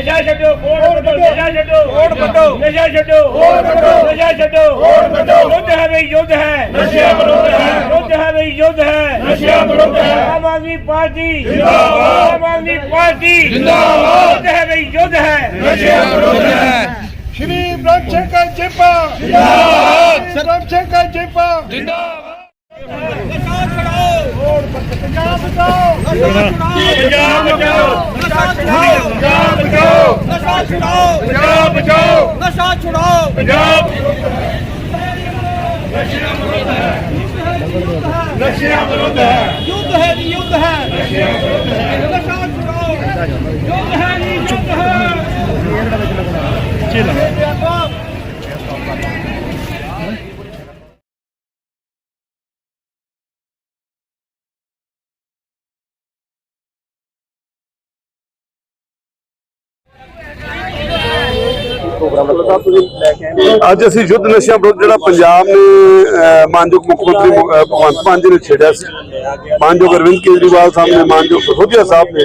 ਨਸ਼ਾ ਛੱਡੋ ਵੋਟ ਕੱਢੋ ਨਸ਼ਾ ਛੱਡੋ ਵੋਟ ਕੱਢੋ ਨਸ਼ਾ ਛੱਡੋ ਵੋਟ ਕੱਢੋ ਨਸ਼ਾ ਛੱਡੋ ਵੋਟ ਕੱਢੋ ਯੁੱਧ ਹੈ ਬਈ ਯੁੱਧ ਹੈ ਨਸ਼ਾ ਵਿਰੁੱਧ ਹੈ ਯੁੱਧ ਹੈ ਬਈ ਯੁੱਧ ਹੈ ਨਸ਼ਾ ਵਿਰੁੱਧ ਹੈ ਆਮ ਆਦਮੀ ਪਾਰਟੀ ਜਿੰਦਾਬਾਦ ਆਮ ਆਦਮੀ ਪਾਰਟੀ ਜਿੰਦਾਬਾਦ ਯੁੱਧ ਹੈ ਬਈ ਯੁੱਧ ਹੈ ਨਸ਼ਾ ਵਿਰੁੱਧ ਹੈ ਸ਼੍ਰੀ ਬ੍ਰਹਮ ਸ਼ੰਕਰ ਜੀਪਾ ਜਿੰਦਾਬਾਦ ਬ੍ਰਹਮ ਸ਼ੰਕਰ ਜੀਪਾ ਪੰਜਾਬ ਬਚਾਓ ਪੰਜਾਬ ਬਚਾਓ ਪੰਜਾਬ ਬਚਾਓ ਨਸ਼ਾ ਛੁਡਾਓ ਪੰਜਾਬ ਬਚਾਓ ਨਸ਼ਾ ਛੁਡਾਓ ਪੰਜਾਬ। ਨਸ਼ਿਆਂ ਵਿਰੁੱਧ ਹੈ। ਯੁੱਧ ਹੈ ਜੀ ਯੁੱਧ ਹੈ। ਨਸ਼ਾ ਛੁਡਾਓ। ਯੁੱਧ ਹੈ ਜੀ ਯੁੱਧ ਹੈ। ਅੱਜ ਅਸੀਂ ਯੁੱਧ ਨਸ਼ਿਆਂ ਵਿਰੁੱਧ ਜਿਹੜਾ ਪੰਜਾਬ ਨੇ ਮਾਨਯੋਗ ਮੁੱਖ ਮੰਤਰੀ ਭਗਵੰਤ ਮਾਨ ਜੀ ਨੇ ਛੇੜਿਆ ਸੀ। ਮਾਨਯੋਗ ਅਰਵਿੰਦ ਕੇਜਰੀਵਾਲ ਸਾਹਿਬ ਨੇ, ਮਾਨਯੋਗ ਸੋਧਿਆ ਸਾਹਿਬ ਨੇ।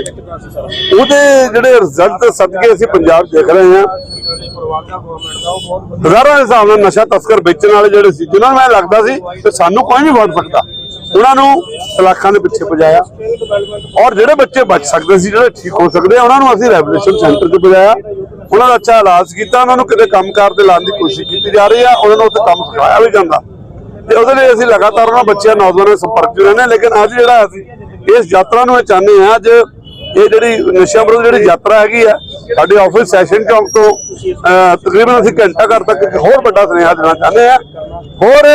ਉਹਦੇ ਜਿਹੜੇ ਰਿਜ਼ਲਟ ਸਦਕੇ ਅਸੀਂ ਪੰਜਾਬ ਦੇਖ ਰਹੇ ਹਾਂ। ਹਜ਼ਾਰਾਂ ਦੇ ਹਿਸਾਬ ਨਾਲ ਨਸ਼ਾ ਤਸਕਰ ਵੇਚਣ ਵਾਲੇ ਜਿਹੜੇ ਸੀ, ਜਿਨ੍ਹਾਂ ਨੂੰ ਇਹ ਲੱਗਦਾ ਸੀ ਕਿ ਸਾਨੂੰ ਕੋਈ ਨਹੀਂ ਵੜ ਸਕਦਾ, ਉਹਨਾਂ ਨੂੰ ਸਲਾਖਾਂ ਦੇ ਪਿੱਛੇ ਪਜਾਇਆ ਔਰ ਜਿਹੜੇ ਬੱਚੇ ਬਚ ਸਕਦੇ ਸੀ, ਜਿਹੜੇ ਠੀਕ ਹੋ ਸਕਦੇ ਆ, ਉਹਨਾਂ ਨੂੰ ਅਸੀਂ ਰੈਵੋਲੂਸ਼ਨ ਸੈਂਟਰ 'ਚ ਪਜਾਇਆ ਉਹਨਾਂ ਦਾ ਅੱਛਾ ਇਲਾਜ ਕੀਤਾ, ਉਹਨਾਂ ਨੂੰ ਕਿਤੇ ਕੰਮਕਾਰ ਤੇ ਲਾਉਣ ਦੀ ਕੋਸ਼ਿਸ਼ ਕੀਤੀ ਜਾ ਰਹੀ ਆ, ਉਹਨਾਂ ਨੂੰ ਉੱਥੇ ਕੰਮ ਸਿਖਾਇਆ ਵੀ ਜਾਂਦਾ ਤੇ ਉਹਦੇ ਲਈ ਅਸੀਂ ਲਗਾਤਾਰ ਉਹਨਾਂ ਬੱਚਿਆਂ, ਨੌਜਵਾਨਾਂ ਦੇ ਸੰਪਰਕ 'ਚ ਰਹਿੰਦੇ ਹਾਂ। ਲੇਕਿਨ ਅੱਜ ਜਿਹੜਾ ਅਸੀਂ ਇਸ ਯਾਤਰਾ ਨੂੰ ਇਹ ਚਾਹੁੰਦੇ ਹਾਂ, ਅੱਜ ਇਹ ਜਿਹੜੀ ਨਸ਼ਿਆਂ ਵਿਰੁੱਧ ਜਿਹੜੀ ਯਾਤਰਾ ਹੈਗੀ ਆ, ਸਾਡੇ ਆਫਿਸ ਸੈਸ਼ਨ ਚੌਂਕ ਤੋਂ ਤਕਰੀਬਨ ਅਸੀਂ ਘੰਟਾ ਘਰ ਤੱਕ ਇੱਕ ਹੋਰ ਵੱਡਾ ਸੁਨੇਹਾ ਦੇਣਾ ਚਾਹੁੰਦੇ ਆ ਹੋਰ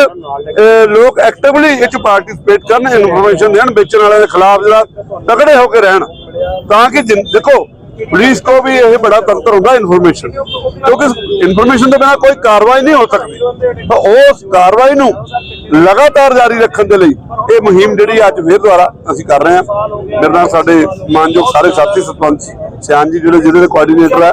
ਲੋਕ ਐਕਟਿਵਲੀ ਇਹ 'ਚ ਪਾਰਟਿਸਿਪੇਟ ਕਰਨ ਇਨਫੋਰਮੇਸ਼ਨ ਦੇਣ, ਵੇਚਣ ਵਾਲਿਆਂ ਦੇ ਖਿਲਾਫ ਜਿਹੜਾ ਤਕੜੇ ਹੋ ਕੇ ਰਹਿਣ ਤਾਂ ਕਿ ਜਿਨ- ਦੇਖੋ ਪੁਲਿਸ ਕੋ ਵੀ ਇਹ ਬੜਾ ਤੰਤਰ ਹੁੰਦਾ ਇਨਫੋਰਮੇਸ਼ਨ ਕਿਉਂਕਿ ਇਨਫੋਰਮੇਸ਼ਨ ਤੋਂ ਬਿਨਾਂ ਕੋਈ ਕਾਰਵਾਈ ਨਹੀਂ ਹੋ ਸਕਦੀ। ਤਾਂ ਉਸ ਕਾਰਵਾਈ ਨੂੰ ਲਗਾਤਾਰ ਜਾਰੀ ਰੱਖਣ ਦੇ ਲਈ ਇਹ ਮੁਹਿੰਮ ਜਿਹੜੀ ਅੱਜ ਫੇਰ ਦੁਆਰਾ ਅਸੀਂ ਕਰ ਰਹੇ ਹਾਂ। ਮੇਰੇ ਨਾਲ ਸਾਡੇ ਮਾਨਯੋਗ ਸਾਰੇ ਸਾਥੀ ਸਰਪੰਚ ਸਿਆਨ ਜੀ ਜਿਹੜੇ ਜਿਹੜੇ ਕੋਆਰਡੀਨੇਟਰ ਹੈ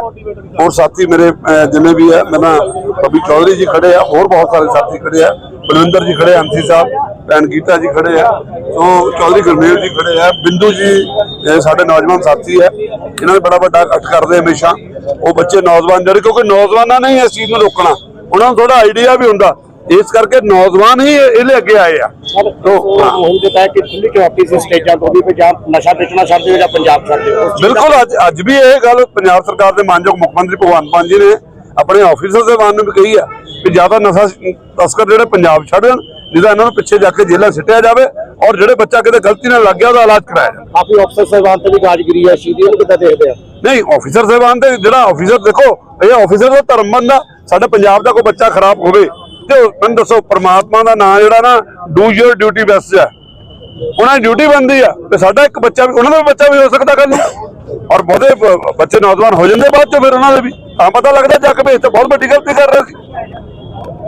ਹੋਰ ਸਾਥੀ ਮੇਰੇ ਅਹ, ਜਿੰਨੇ ਵੀ ਹੈ ਮੇਰੇ ਨਾਲ ਕਵੀ ਚੌਧਰੀ ਜੀ ਖੜੇ ਆ ਹੋਰ ਬਹੁਤ ਸਾਰੇ ਸਾਥੀ ਖੜੇ ਆ ਬਲਵਿੰਦਰ ਜੀ ਖੜੇ ਅੰਸੀ ਸਾਹਿਬ ਭੈਣ ਗੀਤਾ ਜੀ ਖੜੇ ਆ। ਸੋ ਚੌਧਰੀ ਗੁਰਮੇਲ ਜੀ ਖੜੇ ਆ। ਬਿੰਦੂ ਜੀ ਸਾਡੇ ਨੌਜਵਾਨ ਸਾਥੀ ਹੈ ਇਹਨਾਂ ਨੇ ਬੜਾ ਵੱਡਾ ਇਕੱਠ ਕਰਦੇ ਹਮੇਸ਼ਾ। ਉਹ ਬੱਚੇ ਨੌਜਵਾਨ ਜਿਹੜੇ ਕਿਉਂਕਿ ਨੌਜਵਾਨਾਂ ਨੇ ਹੀ ਇਸ ਚੀਜ਼ ਨੂੰ ਰੋਕਣਾ। ਉਹਨਾਂ ਨੂੰ ਥੋੜਾ ਆਈਡੀਆ ਵੀ ਹੁੰਦਾ। ਇਸ ਕਰਕੇ ਨੌਜਵਾਨ ਹੀ ਇਹ- ਇਹਦੇ ਅੱਗੇ ਆਏ ਆ। ਤੋ। ਹੁਣ ਤੇ ਤੱਕ ਕਿ ਦਿੱਲੀ ਚੌਕੀ ਸੀ ਸਟੇਜਾਂ ਤੋਂ ਵੀ ਪੰਜਾਬ ਨਸ਼ਾ ਵੇਚਣਾ ਛੱਡ ਦਿਓ ਜਾਂ ਪੰਜਾਬ ਛੱਡ ਦਿਓ ਬਿਲਕੁਲ ਅੱਜ ਅੱਜ ਵੀ ਇਹ ਗੱਲ ਪੰਜਾਬ ਸਰਕਾਰ ਦੇ ਮਾਨਯੋਗ ਮੁੱਖ ਮੰਤਰੀ ਭਗਵੰਤ ਮਾਨ ਜੀ ਨੇ ਆਪਣੇ ਆਫੀਸਰ ਦੇ ਮਾਨ ਨੂੰ ਵੀ ਕਹੀ ਆ ਕਿ ਜ਼ਿਆਦਾ ਨਸ਼ਾ ਤਸਕਰ ਜਿਹੜੇ ਪੰਜਾਬ ਛੱਡ ਦੇਣ ਜਿਹਦਾ ਇਹਨਾਂ ਨੂੰ ਪਿੱਛੇ ਜਾ ਕੇ ਜੇਲ੍ਹਾਂ ਸਿੱਟਿਆ ਜਾਵੇ ਔਰ ਜਿਹੜੇ ਬੱਚਾ ਕਿਤੇ ਗਲਤੀ ਨਾਲ ਲੱਗ ਗਿਆ ਉਹਦਾ ਇਲਾਜ ਕਰਾਇਆ ਜਾਵੇ। ਕਾਫੀ ਅਫਸਰ ਸਾਹਿਬਾਨ ਤੇ ਵੀ ਗਾਜਗਰੀ ਹੈ ਸ਼ੀਦੀ ਨੂੰ ਕਿੱਦਾਂ ਦੇਖਦੇ ਆ? ਨਹੀਂ ਆਫੀਸਰ ਸਾਹਿਬਾਨ ਤੇ ਜਿਹੜਾ ਆਫੀਸਰ ਦੇਖੋ ਇਹ ਆਫੀਸਰ ਦਾ ਧਰਮ ਬੰਦਾ ਸਾਡੇ ਪੰਜਾਬ ਦਾ ਕੋਈ ਬੱਚਾ ਖਰਾਬ ਹੋਵੇ ਤੇ ਉਹ- ਮੈਨੂੰ ਦੱਸੋ ਪ੍ਰਮਾਤਮਾ ਦਾ ਨਾਮ ਜਿਹੜਾ ਨਾ ਡੂ ਯੂਰ ਡਿਊਟੀ ਬੈਸਟ ਹੈ ਉਹਨਾਂ ਦੀ ਡਿਊਟੀ ਬੰਦੀ ਆ ਤੇ ਸਾਡਾ ਇੱਕ ਬੱਚਾ ਵੀ ਉਹਨਾਂ ਦਾ ਬੱਚਾ ਵੀ ਹੋ ਸਕਦਾ ਕੱਲ ਨੂੰ। ਔਰ ਬਹੁਤੇ ਬੱਚੇ ਨੌਜਵਾਨ ਹੋ ਜਾਂਦੇ ਬਾਅਦ ਚ ਫਿਰ ਉਹਨਾਂ ਦੇ ਵੀ। ਤਾਂ ਪਤਾ ਲੱਗਦਾ ਜਾ ਕੇ ਵੀ ਇੱਥੇ ਬਹੁਤ ਵੱਡੀ ਗਲਤੀ ਕਰ ਰਹੇ ਸੀ।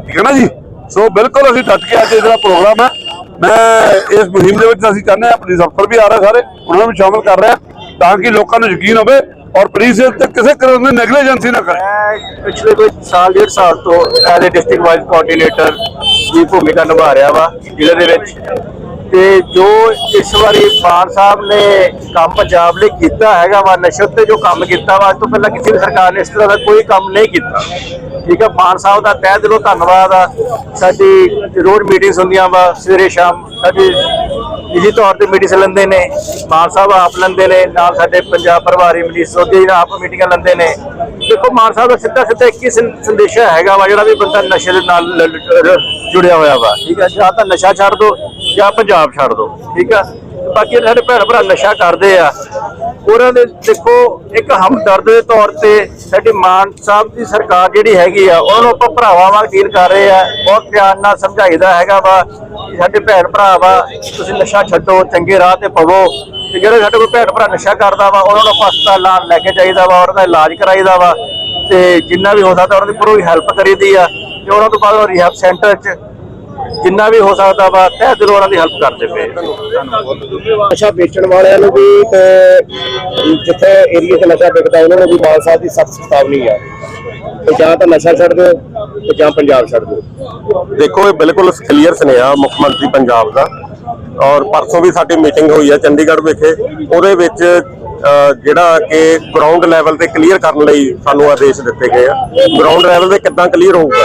ਠੀਕ ਹੈ ਨਾ ਜੀ? ਸੋ ਬਿਲਕੁਲ ਅਸੀਂ ਡਟ ਕੇ ਅੱਜ ਇਹ ਪ੍ਰੋਗਰਾਮ ਹੈ। ਮੈਂ ਇਸ ਮੁਹਿੰਮ ਦੇ ਵਿੱਚ ਅਸੀਂ ਚਾਹੁੰਦੇ ਹਾਂ ਪੁਲਿਸ ਅਫਸਰ ਵੀ ਆ ਰਹੇ ਸਾਰੇ, ਉਹਨਾਂ ਨੂੰ ਸ਼ਾਮਲ ਕਰ ਰਹੇ ਤਾਂ ਕਿ ਲੋਕਾਂ ਨੂੰ ਯਕੀਨ ਹੋਵੇ ਔਰ ਪੁਲਿਸ ਤੇ ਕਿਸੇ ਕਿਸਮ ਦੀ ਨੈਗਲੀਜੈਂਸੀ ਨਾ ਕਰੇ। ਪਿਛਲੇ ਕੋਈ ਸਾਲ, ਡੇਢ ਸਾਲ ਤੋਂ as a district wise coordinator ਦੀ ਭੂਮਿਕਾ ਨਿਭਾ ਰਿਹਾ ਵਾ ਜ਼ਿਲ੍ਹੇ ਦੇ ਵਿੱਚ। ਤੇ ਜੋ ਇਸ ਵਾਰੀ ਮਾਨ ਸਾਹਿਬ ਨੇ ਕੰਮ ਪੰਜਾਬ ਲਈ ਕੀਤਾ ਹੈਗਾ ਵਾ ਨਸ਼ਤ ਤੇ ਜੋ ਕੰਮ ਕੀਤਾ ਵਾ ਅੱਜ ਤੋਂ ਪਹਿਲਾਂ ਕਿਸੇ ਸਰਕਾਰ ਨੇ ਇਸ ਤਰ੍ਹਾਂ ਦਾ ਕੋਈ ਕੰਮ ਨਹੀਂ ਕੀਤਾ। ਠੀਕ ਹੈ, ਮਾਨ ਸਾਹਿਬ ਦਾ ਤਹਿ ਦਿਲੋਂ ਧੰਨਵਾਦ ਆ। ਸਾਡੀ ਰੋਜ਼ ਮੀਟਿੰਗਸ ਹੁੰਦੀਆਂ ਵਾ, ਸਵੇਰੇ ਸ਼ਾਮ ਸਾਡੀ ਨਿੱਜੀ ਤੌਰ ਤੇ ਮੀਟਿੰਗ ਲੈਂਦੇ ਨੇ, ਮਾਨ ਸਾਹਿਬ ਆਪ ਲੈਂਦੇ ਨੇ, ਨਾਲ ਸਾਡੇ ਪੰਜਾਬ ਪ੍ਰਭਾਰੀ ਮਨੀਸ਼ ਸੋਧੀ ਜੀ ਨਾਲ ਆਪ ਮੀਟਿੰਗਾਂ ਲੈਂਦੇ ਨੇ। ਦੇਖੋ, ਮਾਨ ਸਾਹਿਬ ਦਾ ਸਿੱਧਾ ਸਿੱਧਾ ਇੱਕ ਹੀ ਸੰਦੇਸ਼ਾ ਹੈਗਾ ਵਾ, ਜਿਹੜਾ ਵੀ ਬੰਦਾ ਨਸ਼ੇ ਦੇ ਨਾਲ ਜੁੜਿਆ ਹੋਇਆ ਵਾ, ਠੀਕ ਹੈ। ਜਾਂ ਤਾਂ ਨਸ਼ਾ ਛੱਡ ਦੋ, ਜਾਂ ਪੰਜਾਬ ਛੱਡ ਦੋ, ਠੀਕ ਆ ਬਾਕੀ ਸਾਡੇ ਭੈਣ ਭਰਾ ਨਸ਼ਾ ਕਰਦੇ ਆ, ਉਹਨਾਂ ਦੇ ਦੇਖੋ, ਇੱਕ ਹਮਦਰਦ ਦੇ ਤੌਰ ਤੇ ਸਾਡੀ ਮਾਨ ਸਾਹਿਬ ਦੀ ਸਰਕਾਰ ਜਿਹੜੀ ਹੈਗੀ ਆ, ਉਹਨਾਂ ਨੂੰ ਆਪਾਂ ਭਰਾਵਾਂ ਵਾਂਗ ਡੀਲ ਕਰ ਰਹੇ ਆ, ਬਹੁਤ ਪਿਆਰ ਨਾਲ ਸਮਝਾਈਦਾ ਹੈਗਾ ਵਾ ਕਿ ਸਾਡੇ ਭੈਣ ਭਰਾ ਵਾ, ਤੁਸੀਂ ਨਸ਼ਾ ਛੱਡੋ, ਚੰਗੇ ਰਾਹ ਤੇ ਪਵੋ, ਤੇ ਜਿਹੜੇ ਸਾਡੇ ਕੋਲ ਭੈਣ ਭਰਾ ਨਸ਼ਾ ਕਰਦਾ ਵਾ, ਉਹਨਾਂ ਨੂੰ ਆਪਾਂ ਹਸਪਤਾਲ ਲੈ ਕੇ ਜਾਈਦਾ ਵਾ, ਉਹਨਾਂ ਦਾ ਇਲਾਜ ਕਰਾਈਦਾ ਵਾ, ਤੇ ਜਿੰਨਾ ਵੀ ਹੋ ਸਕਦਾ ਉਹਨਾਂ ਦੀ ਪੂਰੀ ਹੈਲਪ ਕਰੀਦੀ ਆ, ਤੇ ਉਹਨਾਂ ਤੋਂ ਬਾਅਦ ਉਹ ਰਿਹੈਬ ਸੈਂਟਰ 'ਚ ਜਿੰਨਾ ਵੀ ਹੋ ਸਕਦਾ ਵਾ ਤਹਿ ਦਿਲੋਂ ਉਹਨਾਂ ਦੀ ਹੈਲਪ ਕਰਦੇ ਪਏ। ਨਸ਼ਾ ਵੇਚਣ ਵਾਲਿਆਂ ਨੂੰ ਵੀ ਤੇ ਜਿੱਥੇ ਏਰੀਆ 'ਚ ਨਸ਼ਾ ਵਿਕਦਾ ਉਹਨਾਂ ਨੂੰ ਵੀ ਮਾਨ ਸਾਹਿਬ ਦੀ ਸਖਤ ਚੇਤਾਵਨੀ ਆ। ਤੇ ਜਾਂ ਤਾਂ ਨਸ਼ਾ ਛੱਡ ਦਿਓ ਤੇ ਜਾਂ ਪੰਜਾਬ ਛੱਡ ਦਿਓ। ਦੇਖੋ ਇਹ ਬਿਲਕੁਲ ਕਲੀਅਰ ਸੁਨੇਹਾ ਮੁੱਖ ਮੰਤਰੀ ਪੰਜਾਬ ਦਾ। ਔਰ ਪਰਸੋਂ ਵੀ ਸਾਡੀ ਮੀਟਿੰਗ ਹੋਈ ਹੈ ਚੰਡੀਗੜ੍ਹ ਵਿਖੇ। ਉਹਦੇ ਵਿੱਚ ਜਿਹੜਾ ਕਿ ਗਰਾਊਂਡ ਲੈਵਲ ਤੇ ਕਲੀਅਰ ਕਰਨ ਲਈ ਸਾਨੂੰ ਆਦੇਸ਼ ਦਿੱਤੇ ਗਏ ਆ। ਗਰਾਊਂਡ ਲੈਵਲ ਤੇ ਕਿੱਦਾਂ ਕਲੀਅਰ ਹੋਊਗਾ?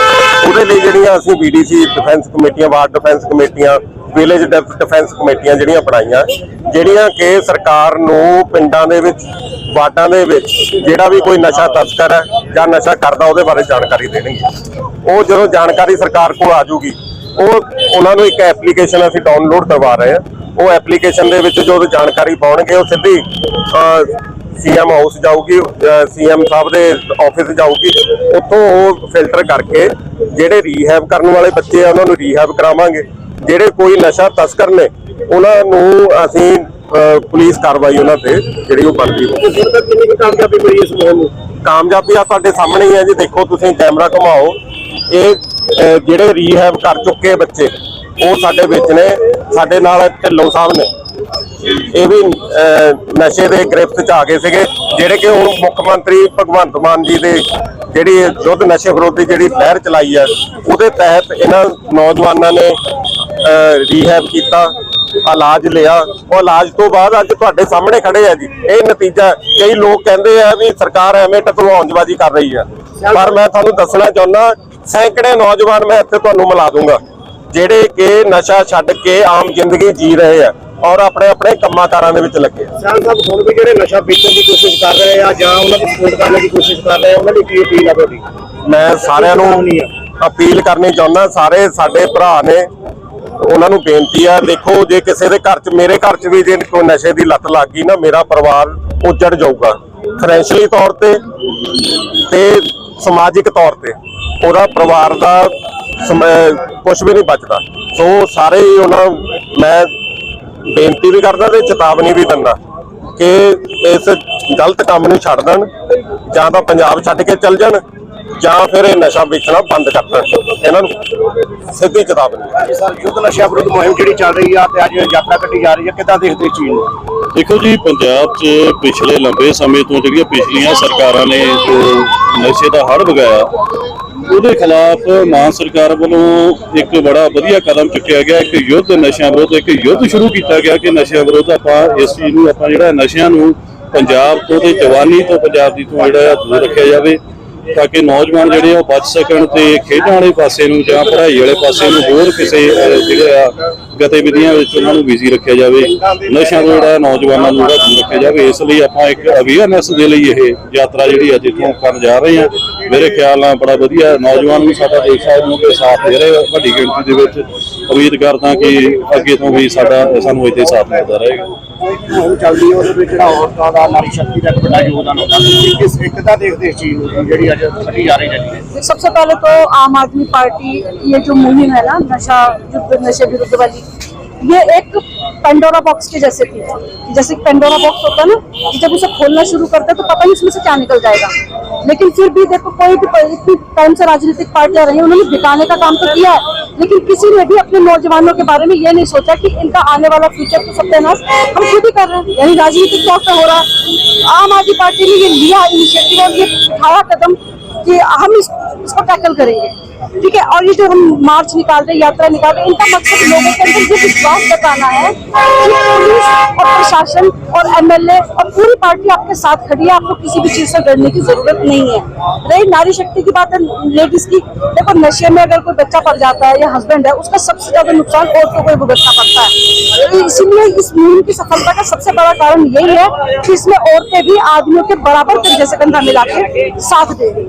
ਉਹਦੇ ਲਈ ਜਿਹੜੀਆਂ ਅਸੀਂ ਬੀਡੀਸੀ ਡਿਫੈਂਸ ਕਮੇਟੀਆਂ ਵਾਰਡ ਡਿਫੈਂਸ ਕਮੇਟੀਆਂ ਵਿਲੇਜ ਡਿਫੈਂਸ ਕਮੇਟੀਆਂ ਜਿਹੜੀਆਂ ਬਣਾਈਆਂ, ਜਿਹੜੀਆਂ ਕਿ ਸਰਕਾਰ ਨੂੰ ਪਿੰਡਾਂ ਦੇ ਵਿੱਚ, ਵਾਰਡਾਂ ਦੇ ਵਿੱਚ ਜਿਹੜਾ ਵੀ ਕੋਈ ਨਸ਼ਾ ਤਸਕਰ ਹੈ ਜਾਂ ਨਸ਼ਾ ਕਰਦਾ, ਉਹਦੇ ਬਾਰੇ ਜਾਣਕਾਰੀ ਦੇਣਗੇ ਉਹ ਜਦੋਂ ਜਾਣਕਾਰੀ ਸਰਕਾਰ ਕੋਲ ਆ ਜੂਗੀ, ਉਹ, ਉਹਨਾਂ ਨੂੰ ਇੱਕ ਐਪਲੀਕੇਸ਼ਨ ਅਸੀਂ ਡਾਊਨਲੋਡ ਕਰਵਾ ਰਹੇ ਹਾਂ। ਉਹ ਐਪਲੀਕੇਸ਼ਨ ਦੇ ਵਿੱਚ ਜੋ ਜਾਣਕਾਰੀ ਪਾਉਣਗੇ ਉਹ ਸਿੱਧੀ ਸੀਐਮ ਹਾਊਸ ਜਾਊਗੀ ਸੀਐਮ ਸਾਹਿਬ ਦੇ ਆਫਿਸ ਜਾਊਗੀ। ਉੱਥੋਂ ਉਹ ਫਿਲਟਰ ਕਰਕੇ ਜਿਹੜੇ ਰੀਹੈਬ ਕਰਨ ਵਾਲੇ ਬੱਚੇ ਆ ਉਹਨਾਂ ਨੂੰ ਰੀਹੈਬ ਕਰਾਵਾਂਗੇ। ਜਿਹੜੇ ਕੋਈ ਨਸ਼ਾ ਤਸਕਰ ਨੇ ਉਹਨਾਂ ਨੂੰ ਅਸੀਂ ਪੁਲਿਸ ਕਾਰਵਾਈ ਉਹਨਾਂ ਤੇ ਜਿਹੜੀ ਉਹ ਬਣਦੀ ਹੋ ਕਿੰਨੀ ਕਾਮਯਾਬੀ ਮਿਲੀ ਇਸ ਮੁਹਿੰਮ ਨੂੰ? ਕਾਮਯਾਬੀ ਆ ਤੁਹਾਡੇ ਸਾਹਮਣੇ ਹੀ ਹੈ ਜੀ ਦੇਖੋ ਤੁਸੀਂ ਕੈਮਰਾ ਘੁਮਾਓ। ਇਹ ਜਿਹੜੇ ਰੀਹੈਬ ਕਰ ਚੁੱਕੇ ਬੱਚੇ ਉਹ ਸਾਡੇ ਵਿੱਚ ਨੇ। ਸਾਡੇ ਨਾਲ ਢਿੱਲੋਂ ਸਾਹਿਬ ਨੇ। ਇਹ ਵੀ ਅਹ, ਨਸ਼ੇ ਦੇ ਗ੍ਰਿਫਤ ਚ ਆ ਗਏ ਸੀਗੇ ਜਿਹੜੇ ਕਿ ਹੁਣ ਮੁੱਖ ਮੰਤਰੀ ਭਗਵੰਤ ਮਾਨ ਜੀ ਦੇ ਜਿਹੜੀ ਯੁੱਧ ਨਸ਼ੇ ਵਿਰੋਧੀ ਜਿਹੜੀ ਲਹਿਰ ਚਲਾਈ ਹੈ ਉਹਦੇ ਤਹਿਤ ਇਹਨਾਂ ਨੌਜਵਾਨਾਂ ਨੇ ਰੀਹੈਬ ਕੀਤਾ ਇਲਾਜ ਲਿਆ। ਉਹ ਇਲਾਜ ਤੋਂ ਬਾਅਦ ਅੱਜ ਤੁਹਾਡੇ ਸਾਹਮਣੇ ਖੜੇ ਆ ਜੀ। ਇਹ ਨਤੀਜਾ ਕਈ ਲੋਕ ਕਹਿੰਦੇ ਆ ਵੀ ਸਰਕਾਰ ਐਵੇਂ ਟਕਰਾਉਣਜਬਾਜ਼ੀ ਕਰ ਰਹੀ ਹੈ ਪਰ ਮੈਂ ਤੁਹਾਨੂੰ ਦੱਸਣਾ ਚਾਹੁੰਦਾ ਸੈਂਕੜੇ ਨੌਜਵਾਨ ਮੈਂ ਇੱਥੇ ਤੁਹਾਨੂੰ ਮਿਲਾ ਦੂੰਗਾ। ਜਿਹੜੇ ਕਿ ਨਸ਼ਾ ਛੱਡ ਕੇ ਆਮ ਜ਼ਿੰਦਗੀ ਜੀ ਰਹੇ ਆ ਔਰ ਆਪਣੇ ਆਪਣੇ ਕੰਮਾਂ ਕਾਰਾਂ ਦੇ ਵਿੱਚ ਲੱਗੇ ਆ। ਸਿਆਲ ਸਾਹਿਬ ਹੁਣ ਵੀ ਜਿਹੜੇ ਨਸ਼ਾ ਵੇਚਣ ਦੀ ਕੋਸ਼ਿਸ਼ ਕਰ ਰਹੇ ਆ ਜਾਂ ਉਹਨਾਂ ਦੀ ਸਪੋਰਟ ਕਰਨ ਦੀ ਕੋਸ਼ਿਸ਼ ਕਰ ਰਹੇ ਆ ਉਹਨਾਂ ਲਈ ਕੀ ਅਪੀਲ ਆ ਤੁਹਾਡੀ? ਮੈਂ ਸਾਰਿਆਂ ਨੂੰ ਅਪੀਲ ਕਰਨੀ ਚਾਹੁੰਦਾ ਸਾਰੇ ਸਾਡੇ ਭਰਾ ਨੇ ਉਹਨਾਂ ਨੂੰ ਬੇਨਤੀ ਆ ਦੇਖੋ ਜੇ ਕਿਸੇ ਦੇ ਘਰ 'ਚ ਮੇਰੇ ਘਰ 'ਚ ਵੀ ਜੇ ਕੋਈ ਨਸ਼ੇ ਦੀ ਲੱਤ ਲੱਗ ਗਈ ਨਾ ਮੇਰਾ ਪਰਿਵਾਰ ਉਜੜ ਜਾਊਗਾ। ਫਾਈਨੈਂਸ਼ੀਅਲੀ ਤੌਰ ਤੇ ਤੇ ਸਮਾਜਿਕ ਤੌਰ ਤੇ ਉਹਦਾ ਪਰਿਵਾਰ ਦਾ ਕੁਝ ਵੀ ਨਹੀਂ ਬਚਦਾ। ਸੋ ਸਾਰੇ ਹੀ ਉਹਨਾਂ ਮੈਂ ਬੇਨਤੀ ਵੀ ਕਰਦਾ ਤੇ ਚੇਤਾਵਨੀ ਵੀ ਦਿੰਦਾ ਕਿ ਇਸ ਗਲਤ ਕੰਮ ਨੂੰ ਛੱਡ ਦੇਣ ਜਾਂ ਤਾਂ ਪੰਜਾਬ ਛੱਡ ਕੇ ਚੱਲ ਜਾਣ ਜਾਂ ਫਿਰ ਇਹ ਨਸ਼ਾ ਵੇਚਣਾ ਬੰਦ ਕਰ ਦੇਣ। ਇਹਨਾਂ ਨੂੰ ਸਿੱਧੀ ਚੇਤਾਵਨੀ। ਸਰ ਯੁੱਧ ਨਸ਼ਾ ਵਿਰੁੱਧ ਮੁਹਿੰਮ ਜਿਹੜੀ ਚੱਲ ਰਹੀ ਆ ਤੇ ਅੱਜ ਯਾਤਰਾ ਕੱਢੀ ਜਾ ਰਹੀ ਆ ਕਿੱਦਾਂ ਦੇਖਦੇ ਚੀਜ਼ ਨੂੰ? ਦੇਖੋ ਜੀ ਪੰਜਾਬ 'ਚ ਪਿਛਲੇ ਲੰਬੇ ਸਮੇਂ ਤੋਂ ਜਿਹੜੀਆਂ ਪਿਛਲੀਆਂ ਸਰਕਾਰਾਂ ਨੇ ਜੋ ਨਸ਼ੇ ਦਾ ਹੜ ਵਗਾਇਆ ਉਹਦੇ ਖਿਲਾਫ ਮਾਨ ਸਰਕਾਰ ਵੱਲੋਂ ਇੱਕ ਬੜਾ ਵਧੀਆ ਕਦਮ ਚੁੱਕਿਆ ਗਿਆ, ਇੱਕ ਯੁੱਧ ਨਸ਼ਿਆਂ ਵਿਰੁੱਧ, ਇੱਕ ਯੁੱਧ ਸ਼ੁਰੂ ਕੀਤਾ ਗਿਆ ਕਿ ਨਸ਼ਿਆਂ ਵਿਰੁੱਧ ਆਪਾਂ ਇਸ ਚੀਜ਼ ਨੂੰ, ਆਪਾਂ ਜਿਹੜਾ ਨਸ਼ਿਆਂ ਨੂੰ ਪੰਜਾਬ ਤੋਂ ਤੇ ਜਵਾਨੀ ਤੋਂ ਪੰਜਾਬ ਦੀ ਤੋਂ ਜਿਹੜਾ ਆ ਦੂਰ ਰੱਖਿਆ ਜਾਵੇ ਤਾਂ ਕਿ ਨੌਜਵਾਨ ਜਿਹੜੇ ਆ ਉਹ ਬਚ ਸਕਣ ਤੇ ਖੇਡਾਂ ਵਾਲੇ ਪਾਸੇ ਨੂੰ ਜਾਂ ਪੜ੍ਹਾਈ ਵਾਲੇ ਪਾਸੇ ਨੂੰ ਹੋਰ ਕਿਸੇ ਜਿਹੜਾ ਆ ਗਤੀਵਿਧੀਆਂ ਵਿੱਚ ਉਹਨਾਂ ਨੂੰ ਬਿਜ਼ੀ ਰੱਖਿਆ ਜਾਵੇ ਨਸ਼ਿਆਂ ਤੋਂ ਜਿਹੜਾ ਨੌਜਵਾਨਾਂ ਨੂੰ ਜਿਹੜਾ ਦੂਰ ਰੱਖਿਆ ਜਾਵੇ ਇਸ ਲਈ ਆਪਾਂ ਇੱਕ ਅਵੇਅਰਨੈਸ ਦੇ ਲਈ ਇਹ ਯਾਤਰਾ ਜਿਹੜੀ ਅੱਜ ਇੱਥੋਂ ਕਰਨ ਜਾ ਰਹੇ ਹਾਂ ਮੇਰੇ ਖਿਆਲ ਨਾਲ ਬੜਾ ਵਧੀਆ ਨੌਜਵਾਨ ਵੀ ਸਾਡਾ ਦੇਖ ਸਾਹਿਬ ਨੂੰ ਕਿ ਸਾਥ ਦੇ ਰਹੇ ਆ ਵੱਡੀ ਗਿਣਤੀ ਦੇ ਵਿੱਚ ਉਮੀਦ ਕਰਦਾ ਕਿ ਅੱਗੇ ਤੋਂ ਵੀ ਸਾਡਾ ਸਾਨੂੰ ਇੱਥੇ ਸਾਥ ਮਿਲਦਾ ਰਹੇਗਾ ਮੁਹਿੰਮ ਚੱਲਦੀ ਹੈ ਉਹਦੇ ਵਿੱਚ ਜਿਹੜਾ ਔਰਤਾਂ ਦਾ ਨਾਰੀ ਸ਼ਕਤੀ ਦਾ ਇੱਕ ਵੱਡਾ ਯੋਗਦਾਨ ਹੁੰਦਾ ਤੁਸੀਂ ਕਿਸ ਕਿੱਦਾਂ ਦੇਖਦੇ ਇਸ ਚੀਜ਼ ਨੂੰ ਜਿਹੜੀ ਅੱਜ ਕੱਢੀ ਜਾ ਰਹੀ ਹੈ सबसे पहले तो आम आदमी पार्टी ये जो मुहिम है ना नशा युद्ध नशे विरुद्ध वाली ये एक पेंडोरा बॉक्स के जैसे थी। जैसे पेंडोरा बॉक्स होता है ना जब उसे खोलना शुरू करते हैं तो पता नहीं उसमें से क्या निकल जाएगा। लेकिन फिर भी देखो कोई भी इतनी टाइम से राजनीतिक पार्टियाँ रही हैं, उन्होंने बिताने का काम तो किया है। लेकिन किसी ने भी अपने नौजवानों के बारे में ये नहीं सोचा कि इनका आने वाला फ्यूचर तो सत्यानाश हम खुद ही कर रहे हैं। यानी राजनीतिक तौर पर हो रहा है। आम आदमी पार्टी ने ये लिया इनिशिएटिव और ये उठाया कदम कि हम इस, इसको टैकल करेंगे। ठीक है, और ये जो हम मार्च निकाल रहे यात्रा निकाल रहे इनका मकसद लोगों के अंदर ये विश्वास बताना है कि पुलिस और प्रशासन और एमएलए और पूरी पार्टी आपके साथ खड़ी है, आपको किसी भी चीज़ से डरने की ज़रूरत नहीं है। रही नारी शक्ति की बात है लेडीज़ की, देखो नशे में अगर कोई बच्चा पड़ जाता है या हस्बैंड है, उसका सबसे ज़्यादा नुकसान औरतों को भुगतना पड़ता है। तो इसीलिए इस मुहिम की सफलता का सबसे बड़ा कारण यही है कि इसमें औरतें भी आदमियों के बराबर कंधे से कंधा मिला के साथ दे रही